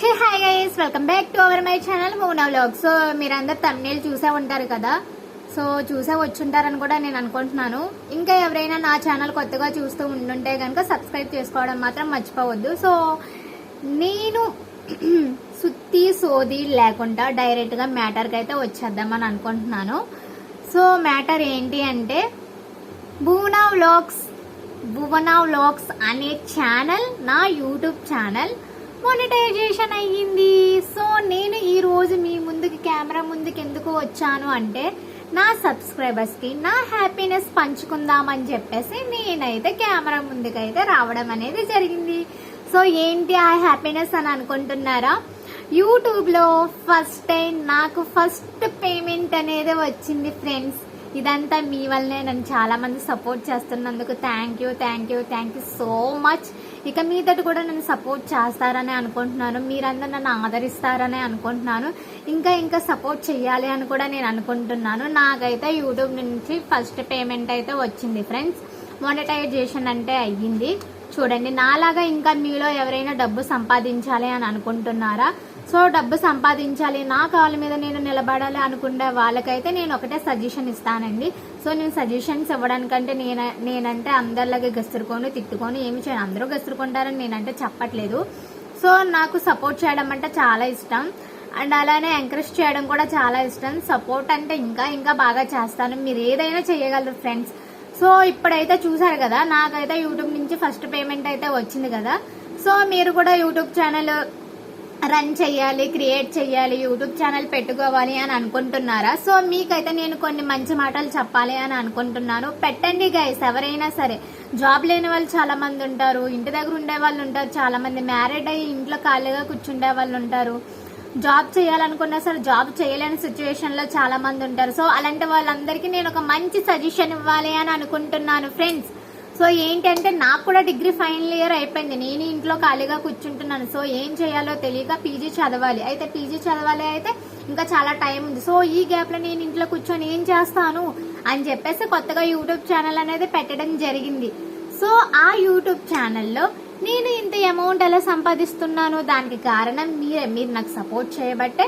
Hey hi guys welcome back to our my channel Mouna vlog so మీరందరు thumbnail చూసే ఉంటారు కదా? So చూసే వచ్చుంటారని కూడా నేను అనుకుంటున్నాను. ఇంకా ఎవరైనా నా ఛానల్ కొత్తగా చూస్తూ ఉండుంటే కనుక సబ్స్క్రైబ్ చేసుకోవడం మాత్రం మర్చిపోవద్దు. సో నేను సుత్తి సోది లేకుండా డైరెక్ట్గా మ్యాటర్కి అయితే వచ్చేద్దామని అనుకుంటున్నాను. సో మ్యాటర్ ఏంటి అంటే భువనా వ్లాగ్స్ భువనా వ్లాగ్స్ అనే ఛానల్ నా యూట్యూబ్ ఛానల్ మొనిటైజేషన్ అయ్యింది. సో నేను ఈ రోజు మీ ముందుకి కెమెరా ముందుకు ఎందుకు వచ్చాను అంటే నా సబ్స్క్రైబర్స్కి నా హ్యాపీనెస్ పంచుకుందామని చెప్పేసి నేనైతే కెమెరా ముందుకైతే రావడం అనేది జరిగింది. సో ఏంటి ఆ హ్యాపీనెస్ అని అనుకుంటున్నారా? యూట్యూబ్లో ఫస్ట్ టైం నాకు ఫస్ట్ పేమెంట్ అనేది వచ్చింది ఫ్రెండ్స్ ఇదంతా మీ వల్లనే నన్ను చాలామంది సపోర్ట్ చేస్తున్నందుకు thank you thank you thank you so much ఇక మీదటి కూడా నన్ను సపోర్ట్ చేస్తారని అనుకుంటున్నాను. మీరందరూ నన్ను ఆదరిస్తారని అనుకుంటున్నాను. ఇంకా ఇంకా సపోర్ట్ చేయాలి అని కూడా నేను అనుకుంటున్నాను. నాకైతే యూట్యూబ్ నుంచి ఫస్ట్ పేమెంట్ అయితే వచ్చింది ఫ్రెండ్స్. మానిటైజేషన్ అంటే అయ్యింది. చూడండి నాలాగా ఇంకా మీలో ఎవరైనా డబ్బు సంపాదించాలి అని అనుకుంటున్నారా? సో డబ్బు సంపాదించాలి నా కాళ్ళ మీద నేను నిలబడాలి అనుకునే వాళ్ళకైతే నేను ఒకటే సజెషన్ ఇస్తానండి. సో నేను సజెషన్స్ ఇవ్వడానికంటే నేను నేనంటే అందరిలాగే గసురుకొని తిట్టుకొని ఏమి చేయను. అందరూ గసురుకుంటారని నేనంటే చెప్పట్లేదు. సో నాకు సపోర్ట్ చేయడం అంటే చాలా ఇష్టం. అండ్ అలానే ఎంకరేజ్ చేయడం కూడా చాలా ఇష్టం. సపోర్ట్ అంటే ఇంకా ఇంకా బాగా చేస్తాను. మీరు ఏదైనా చేయగలరు ఫ్రెండ్స్ సో ఇప్పుడైతే చూసారు కదా నాకైతే యూట్యూబ్ నుంచి ఫస్ట్ పేమెంట్ అయితే వచ్చింది కదా. సో మీరు కూడా యూట్యూబ్ ఛానల్ రన్ చేయాలి క్రియేట్ చేయాలి యూట్యూబ్ ఛానల్ పెట్టుకోవాలి అని అనుకుంటున్నారా? సో మీకైతే నేను కొన్ని మంచి మాటలు చెప్పాలి అని అనుకుంటున్నాను. పెట్టండి గైస్ ఎవరైనా సరే. జాబ్ లేని వాళ్ళు చాలా మంది ఉంటారు. ఇంటి దగ్గర ఉండే వాళ్ళు ఉంటారు. చాలా మంది మ్యారీడ్ అయ్యి ఇంట్లో ఖాళీగా కూర్చుండే వాళ్ళు ఉంటారు. జాబ్ చేయాలనుకున్నా సరే జాబ్ చేయలేని సిచ్యువేషన్లో చాలా మంది ఉంటారు. సో అలాంటి వాళ్ళందరికీ నేను ఒక మంచి సజెషన్ ఇవ్వాలి అని అనుకుంటున్నాను ఫ్రెండ్స్ సో ఏంటంటే నాకు కూడా డిగ్రీ ఫైనల్ ఇయర్ అయిపోయింది. నేను ఇంట్లో ఖాళీగా కూర్చుంటున్నాను. సో ఏం చేయాలో తెలియక పీజీ చదవాలి. అయితే పీజీ చదవాలి అయితే ఇంకా చాలా టైం ఉంది. సో ఈ గ్యాప్లో నేను ఇంట్లో కూర్చొని ఏం చేస్తాను అని చెప్పేసి కొత్తగా యూట్యూబ్ ఛానల్ అనేది పెట్టడం జరిగింది. సో ఆ యూట్యూబ్ ఛానల్లో నేను ఇంత అమౌంట్ ఎలా సంపాదిస్తున్నాను? దానికి కారణం మీరే. మీరు నాకు సపోర్ట్ చేయబట్టే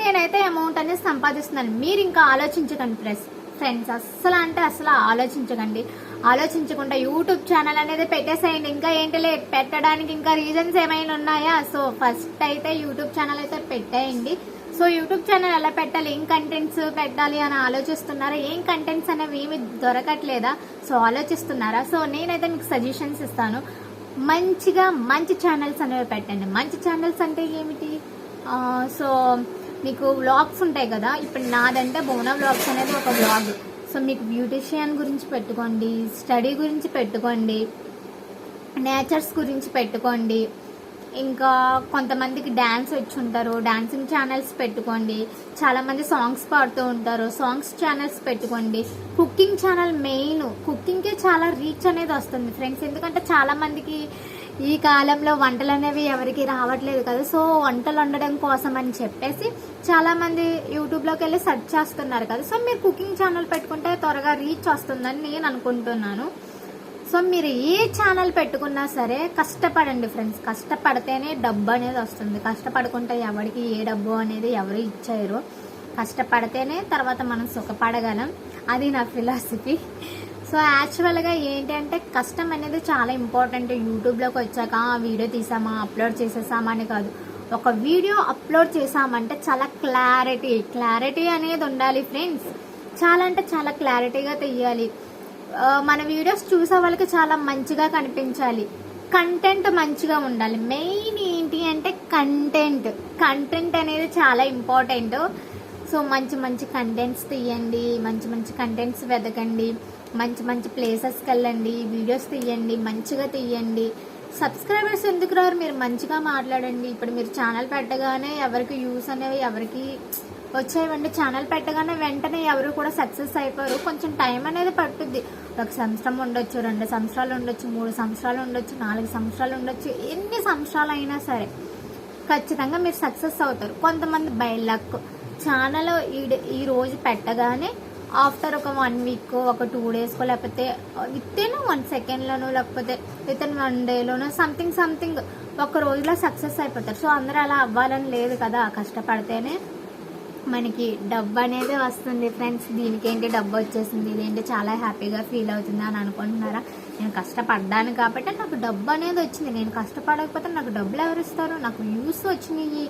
నేనైతే అమౌంట్ అనేది సంపాదిస్తున్నాను. మీరు ఇంకా ఆలోచించకండి ఫ్రెండ్స్. ఫ్రెండ్స్ అస్సలు అంటే అసలు ఆలోచించకండి. ఆలోచించకుండా యూట్యూబ్ ఛానల్ అనేది పెట్టేసేయండి. ఇంకా ఏంటిలే పెట్టడానికి ఇంకా రీజన్స్ ఏమైనా ఉన్నాయా? సో ఫస్ట్ అయితే యూట్యూబ్ ఛానల్ అయితే పెట్టేయండి. సో యూట్యూబ్ ఛానల్ ఎలా పెట్టాలి? ఏం కంటెంట్స్ పెట్టాలి అని ఆలోచిస్తున్నారా? ఏం కంటెంట్స్ అనేవి ఏమి దొరకట్లేదా? సో ఆలోచిస్తున్నారా? సో నేనైతే మీకు సజెషన్స్ ఇస్తాను. మంచిగా మంచి ఛానల్స్ అనేవి పెట్టండి. మంచి ఛానల్స్ అంటే ఏమిటి? సో మీకు వ్లాగ్స్ ఉంటాయి కదా. ఇప్పుడు నాదంటే బోనా వ్లాగ్స్ అనేది ఒక వ్లాగ్ సో మీకు బ్యూటిషియన్ గురించి పెట్టుకోండి స్టడీ గురించి పెట్టుకోండి నేచర్స్ గురించి పెట్టుకోండి ఇంకా కొంతమందికి డ్యాన్స్ వచ్చి ఉంటారు డ్యాన్సింగ్ ఛానల్స్ పెట్టుకోండి చాలామంది సాంగ్స్ పాడుతూ ఉంటారు సాంగ్స్ ఛానల్స్ పెట్టుకోండి. కుకింగ్ ఛానల్ మెయిన్ కుకింగ్కే చాలా రీచ్ అనేది వస్తుంది ఫ్రెండ్స్ ఎందుకంటే చాలామందికి ఈ కాలంలో వంటలు అనేవి ఎవరికి రావట్లేదు కదా. సో వంటలు వండడం కోసం అని చెప్పేసి చాలా మంది యూట్యూబ్లోకి వెళ్ళి సెర్చ్ చేస్తున్నారు కదా. సో మీరు కుకింగ్ ఛానల్ పెట్టుకుంటే త్వరగా రీచ్ వస్తుందని నేను అనుకుంటున్నాను. సో మీరు ఏ ఛానల్ పెట్టుకున్నా సరే కష్టపడండి ఫ్రెండ్స్. కష్టపడితేనే డబ్బు అనేది వస్తుంది. కష్టపడుకుంటే ఎవరికి ఏ డబ్బు అనేది ఎవరు ఇచ్చారు కష్టపడితేనే తర్వాత మనం సుఖపడగలం. అది నా ఫిలాసఫీ. సో యాక్చువల్గా ఏంటంటే కష్టం అనేది చాలా ఇంపార్టెంట్ యూట్యూబ్లోకి వచ్చాక ఆ వీడియో తీసామా అప్లోడ్ చేసేసామా అని కాదు. ఒక వీడియో అప్లోడ్ చేసామంటే చాలా క్లారిటీ క్లారిటీ అనేది ఉండాలి ఫ్రెండ్స్ చాలా అంటే చాలా క్లారిటీగా తీయాలి. మన వీడియోస్ చూసే వాళ్ళకి చాలా మంచిగా కనిపించాలి. కంటెంట్ మంచిగా ఉండాలి. మెయిన్ ఏంటి అంటే కంటెంట్ కంటెంట్ అనేది చాలా ఇంపార్టెంట్ సో మంచి మంచి కంటెంట్స్ తీయండి మంచి మంచి కంటెంట్స్ వెతకండి. మంచి మంచి ప్లేసెస్కి వెళ్ళండి వీడియోస్ తీయండి మంచిగా తీయండి. సబ్స్క్రైబర్స్ ఎందుకు రారు? మీరు మంచిగా మాట్లాడండి. ఇప్పుడు మీరు ఛానల్ పెట్టగానే ఎవరికి యూస్ అనేవి ఎవరికి వచ్చాయండి ఛానల్ పెట్టగానే వెంటనే ఎవరు కూడా సక్సెస్ అయిపోరు. కొంచెం టైం అనేది పట్టుద్ది. ఒక సంవత్సరం ఉండొచ్చు రెండు సంవత్సరాలు ఉండొచ్చు మూడు సంవత్సరాలు ఉండొచ్చు నాలుగు సంవత్సరాలు ఉండొచ్చు ఎన్ని సంవత్సరాలు అయినా సరే ఖచ్చితంగా మీరు సక్సెస్ అవుతారు. కొంతమంది బై లక్ ఛానల్ ఈ ఈ రోజు పెట్టగానే ఆఫ్టర్ ఒక వన్ వీక్ ఒక టూ డేస్కో లేకపోతే విత్ ఇన్ వన్ సెకండ్లోనో లేకపోతే విత్ ఇన్ వన్ డేలోనో సంథింగ్ సంథింగ్ ఒక రోజులో సక్సెస్ అయిపోతారు. సో అందరూ అలా అవ్వాలని లేదు కదా కష్టపడితేనే మనకి డబ్బు అనేది వస్తుంది ఫ్రెండ్స్ దీనికి ఏంటి డబ్బు వచ్చేసింది ఇదేంటి చాలా హ్యాపీగా ఫీల్ అవుతుంది అని అనుకుంటున్నారా? నేను కష్టపడ్డాను కాబట్టి నాకు డబ్బు అనేది వచ్చింది. నేను కష్టపడకపోతే నాకు డబ్బులు ఎవరు ఇస్తారు? నాకు వ్యూస్ వచ్చినాయి.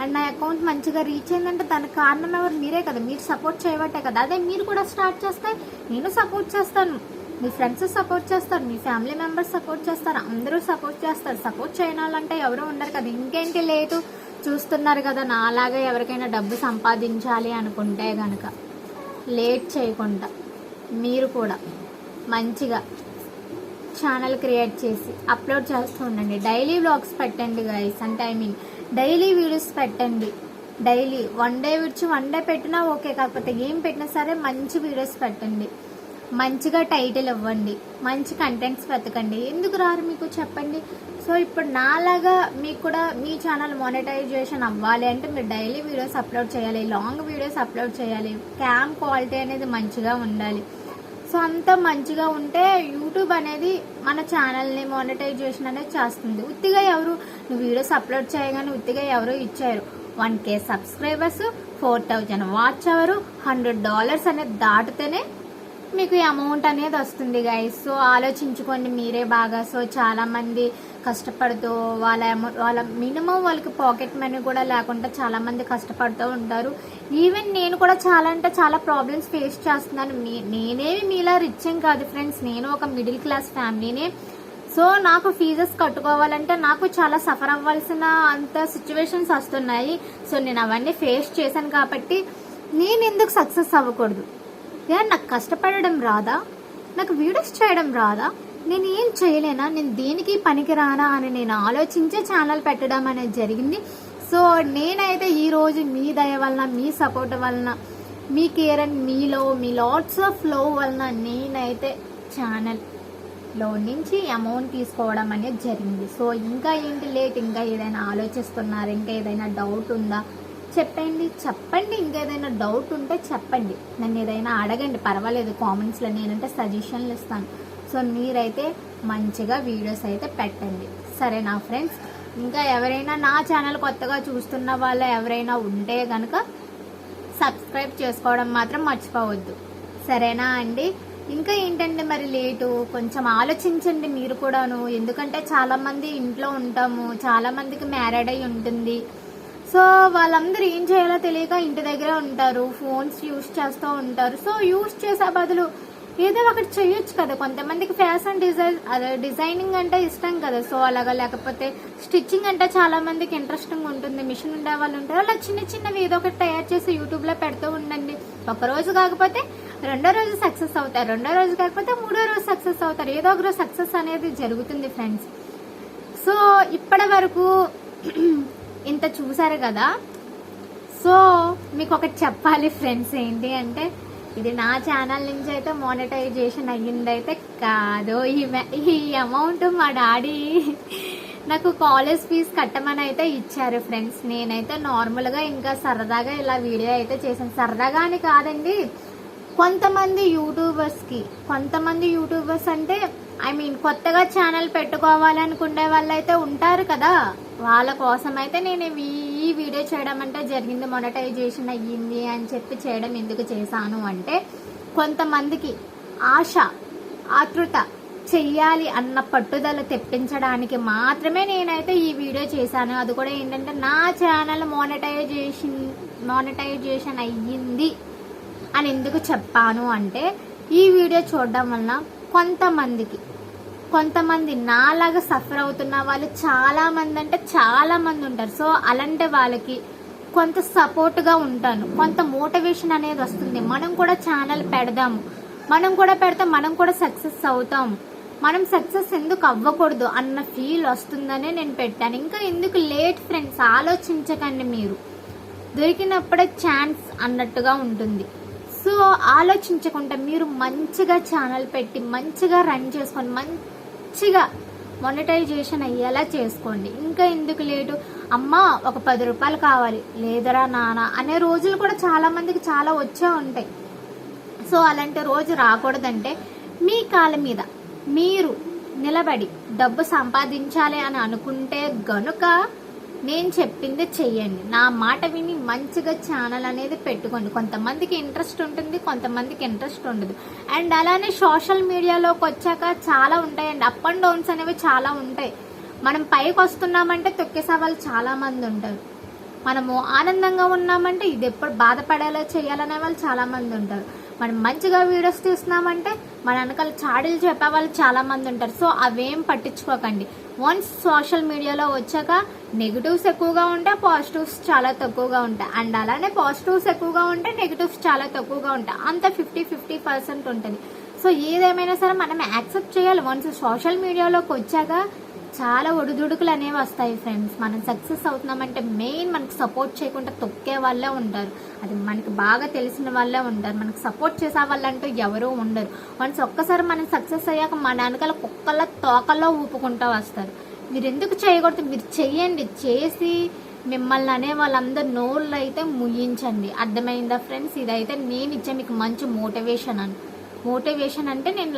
అండ్ నా అకౌంట్ మంచిగా రీచ్ అయిందంటే దానికి కారణం ఎవరు? మీరే కదా. మీరు సపోర్ట్ చేయబట్టే కదా. అదే మీరు కూడా స్టార్ట్ చేస్తే నేను సపోర్ట్ చేస్తాను. మీ ఫ్రెండ్స్ సపోర్ట్ చేస్తారు. మీ ఫ్యామిలీ మెంబర్స్ సపోర్ట్ చేస్తారు. అందరూ సపోర్ట్ చేస్తారు. సపోర్ట్ చేయని వాళ్ళంటే ఎవరు ఉండరు కదా. ఇంకేంటి లేదు. చూస్తున్నారు కదా. నాలాగా ఎవరికైనా డబ్బు సంపాదించాలి అనుకుంటే కనుక లేట్ చేయకుండా మీరు కూడా మంచిగా ఛానల్ క్రియేట్ చేసి అప్లోడ్ చేస్తూ ఉండండి. డైలీ వ్లాగ్స్ పెట్టండి గైస్ అంటే ఐ మీన్ డైలీ వీడియోస్ పెట్టండి. డైలీ వన్ డే విడిచి వన్ డే పెట్టినా ఓకే కాకపోతే ఏం పెట్టినా సరే మంచి వీడియోస్ పెట్టండి. మంచిగా టైటిల్ ఇవ్వండి. మంచి కంటెంట్స్ వెతకండి. ఎందుకు రారు మీకు చెప్పండి? సో ఇప్పుడు నాలాగా మీకు కూడా మీ ఛానల్ మానిటైజేషన్ అవ్వాలి అంటే మీరు డైలీ వీడియోస్ అప్లోడ్ చేయాలి లాంగ్ వీడియోస్ అప్లోడ్ చేయాలి. క్యామ్ క్వాలిటీ అనేది మంచిగా ఉండాలి. సో అంత మంచిగా ఉంటే యూట్యూబ్ అనేది మన ఛానల్ని మానిటైజేషన్ అనేది చేస్తుంది. ఉత్తిగా ఎవరు నువ్వు వీడియోస్ అప్లోడ్ చేయగానే ఉత్తిగా ఎవరు ఇచ్చారు. One K subscribers four thousand watch hour hundred dollars అనేది దాటితేనే మీకు అమౌంట్ అనేది వస్తుంది గైస్ సో ఆలోచించుకోండి మీరే బాగా. సో చాలామంది కష్టపడుతూ వాళ్ళ అమౌంట్ వాళ్ళ మినిమం వాళ్ళకి పాకెట్ మనీ కూడా లేకుండా చాలామంది కష్టపడుతూ ఉంటారు. ఈవెన్ నేను కూడా చాలా అంటే చాలా ప్రాబ్లమ్స్ ఫేస్ చేస్తున్నాను. మీ- నేనేమి మీలా రిచ్ ఏం కాదు ఫ్రెండ్స్. నేను ఒక మిడిల్ క్లాస్ ఫ్యామిలీనే. సో నాకు ఫీజెస్ కట్టుకోవాలంటే నాకు చాలా సఫర్ అవ్వాల్సిన అంత సిచ్యువేషన్స్ వస్తున్నాయి. సో నేను అవన్నీ ఫేస్ చేశాను కాబట్టి నేను ఎందుకు సక్సెస్ అవ్వకూడదు? నాకు కష్టపడడం రాదా? నాకు వీడియోస్ చేయడం రాదా? నేను ఏం చేయలేనా? నేను దేనికి పనికిరానా అని నేను ఆలోచించే ఛానల్ పెట్టడం అనేది జరిగింది. సో నేనైతే ఈరోజు మీ దయ వలన మీ సపోర్ట్ వలన మీ కేర్ అండ్ మీలో మీ లాట్స్ ఆఫ్లో వలన నేనైతే ఛానల్లో నుంచి అమౌంట్ తీసుకోవడం అనేది జరిగింది. సో ఇంకా ఏంటి లేట్? ఇంకా ఏదైనా ఆలోచిస్తున్నారు? ఇంకా ఏదైనా డౌట్ ఉందా? చెప్పండి చెప్పండి. ఇంకేదైనా డౌట్ ఉంటే చెప్పండి. నన్ను ఏదైనా అడగండి. పర్వాలేదు. కామెంట్స్లో నేనంటే సజెషన్లు ఇస్తాను. సో మీరైతే మంచిగా వీడియోస్ అయితే పెట్టండి. సరేనా ఫ్రెండ్స్ ఇంకా ఎవరైనా నా ఛానల్ కొత్తగా చూస్తున్న వాళ్ళు ఎవరైనా ఉంటే కనుక సబ్స్క్రైబ్ చేసుకోవడం మాత్రం మర్చిపోవద్దు. సరేనా అండి? ఇంకా ఏంటంటే మరి లేటు? కొంచెం ఆలోచించండి మీరు కూడాను. ఎందుకంటే చాలామంది ఇంట్లో ఉంటాము చాలామందికి మ్యారేడ్ అయి ఉంటుంది. సో వాళ్ళందరూ ఏం చేయాలో తెలియక ఇంటి దగ్గరే ఉంటారు ఫోన్స్ యూస్ చేస్తూ ఉంటారు. సో యూస్ చేసే బదులు ఏదో ఒకటి చేయొచ్చు కదా. కొంతమందికి ఫ్యాషన్ డిజైన్ అదే డిజైనింగ్ అంటే ఇష్టం కదా. సో అలాగా లేకపోతే స్టిచ్చింగ్ అంటే చాలా మందికి ఇంట్రెస్టింగ్ ఉంటుంది. మిషన్ ఉండే వాళ్ళు ఉంటారు. అలా చిన్న చిన్నవి ఏదో ఒకటి తయారు చేసి యూట్యూబ్లో పెడుతూ ఉండండి. ఒక రోజు కాకపోతే రెండో రోజు సక్సెస్ అవుతారు. రెండో రోజు కాకపోతే మూడో రోజు సక్సెస్ అవుతారు. ఏదో ఒక రోజు సక్సెస్ అనేది జరుగుతుంది ఫ్రెండ్స్ సో ఇప్పటి వరకు ఇంత చూసారు కదా. సో మీకు ఒకటి చెప్పాలి ఫ్రెండ్స్ ఏంటి అంటే ఇది నా ఛానల్ నుంచి అయితే మానిటైజేషన్ అయ్యిందైతే కాదు. ఈ ఈ అమౌంట్ మా డాడీ నాకు కాలేజ్ ఫీజు కట్టమని అయితే ఇచ్చారు ఫ్రెండ్స్ నేనైతే నార్మల్గా ఇంకా సరదాగా ఇలా వీడియో అయితే చేశాను. సరదాగా అని కాదండి కొంతమంది యూట్యూబర్స్కి కొంతమంది యూట్యూబర్స్ అంటే ఐ మీన్ కొత్తగా ఛానల్ పెట్టుకోవాలనుకునే వాళ్ళు అయితే ఉంటారు కదా. వాళ్ళ కోసం అయితే నేను ఈ- ఈ వీడియో చేయడం అంటే జరిగింది మొనటైజేషన్ అయ్యింది అని చెప్పి చేయడం ఎందుకు చేశాను అంటే కొంతమందికి ఆశ ఆతృత చెయ్యాలి అన్న పట్టుదల తెప్పించడానికి మాత్రమే నేనైతే ఈ వీడియో చేశాను. అది కూడా ఏంటంటే నా ఛానల్ మోనటైజేషన్ మానిటైజేషన్ అయ్యింది అని ఎందుకు చెప్పాను అంటే ఈ వీడియో చూడడం వలన కొంతమందికి కొంతమంది నాలాగా సఫర్ అవుతున్న వాళ్ళు చాలా మంది అంటే చాలా మంది ఉంటారు. సో అలాంటి వాళ్ళకి కొంత సపోర్ట్గా ఉంటాను. కొంత మోటివేషన్ అనేది వస్తుంది. మనం కూడా ఛానల్ పెడదాము. మనం కూడా పెడితే మనం కూడా సక్సెస్ అవుతాము. మనం సక్సెస్ ఎందుకు అవ్వకూడదు అన్న ఫీల్ వస్తుందనే నేను పెట్టాను. ఇంకా ఎందుకు లేట్ ఫ్రెండ్స్ ఆలోచించకండి మీరు. దొరికినప్పుడే ఛాన్స్ అన్నట్టుగా ఉంటుంది. సో ఆలోచించకుండా మీరు మంచిగా ఛానల్ పెట్టి మంచిగా రన్ చేసుకొని మంచిగా మొనిటైజేషన్ అయ్యేలా చేసుకోండి. ఇంకా ఎందుకు లేటు అమ్మ ఒక పది రూపాయలు కావాలి. లేదరా నాన్న అనే రోజులు కూడా చాలా మందికి చాలా వచ్చే ఉంటాయి. సో అలాంటి రోజు రాకూడదంటే మీ కాళ్ళ మీద మీరు నిలబడి డబ్బు సంపాదించాలి అని అనుకుంటే గనుక నేను చెప్పింది చెయ్యండి. నా మాట విని మంచిగా ఛానల్ అనేది పెట్టుకోండి. కొంతమందికి ఇంట్రెస్ట్ ఉంటుంది కొంతమందికి ఇంట్రెస్ట్ ఉండదు. అండ్ అలానే సోషల్ మీడియాలోకి వచ్చాక చాలా ఉంటాయండి. అప్ అండ్ డౌన్స్ అనేవి చాలా ఉంటాయి. మనం పైకి వస్తున్నామంటే తొక్కేసే వాళ్ళు చాలామంది ఉంటారు. మనము ఆనందంగా ఉన్నామంటే ఇది ఎప్పుడు బాధపడేలా చేయాలనే వాళ్ళు చాలామంది ఉంటారు. మనం మంచిగా వీడియోస్ తీస్తున్నామంటే మన వెనకాల చాడీలు చెప్పే వాళ్ళు చాలామంది ఉంటారు. సో అవేం పట్టించుకోకండి. వన్స్ సోషల్ మీడియాలో వచ్చాక నెగిటివ్స్ ఎక్కువగా ఉంటే పాజిటివ్స్ చాలా తక్కువగా ఉంటాయి. అండ్ అలానే పాజిటివ్స్ ఎక్కువగా ఉంటే నెగిటివ్స్ చాలా తక్కువగా ఉంటాయి. అంత ఫిఫ్టీ ఫిఫ్టీ పర్సెంట్ ఉంటుంది. సో ఏదేమైనా సరే మనం యాక్సెప్ట్ చేయాలి. వన్స్ సోషల్ మీడియాలోకి వచ్చాక చాలా ఒడిదుడుకులు అనేవి వస్తాయి ఫ్రెండ్స్ మనం సక్సెస్ అవుతున్నామంటే మెయిన్ మనకు సపోర్ట్ చేయకుండా తొక్కే వాళ్ళే ఉంటారు. అది మనకి బాగా తెలిసిన వాళ్ళే ఉంటారు. మనకు సపోర్ట్ చేసే వాళ్ళంటూ ఎవరూ ఉండరు. వన్స్ ఒక్కసారి మనం సక్సెస్ అయ్యాక మన వెనకాల కుక్కల తోకల్లో ఊపుకుంటూ వస్తారు. మీరు ఎందుకు చేయకూడదు? మీరు చెయ్యండి. చేసి మిమ్మల్ని అనే వాళ్ళందరూ నోళ్ళు అయితే ముగించండి అర్థమైందా ఫ్రెండ్స్ ఇదైతే నేను ఇచ్చే మీకు మంచి మోటివేషన్ అని. మోటివేషన్ అంటే నేను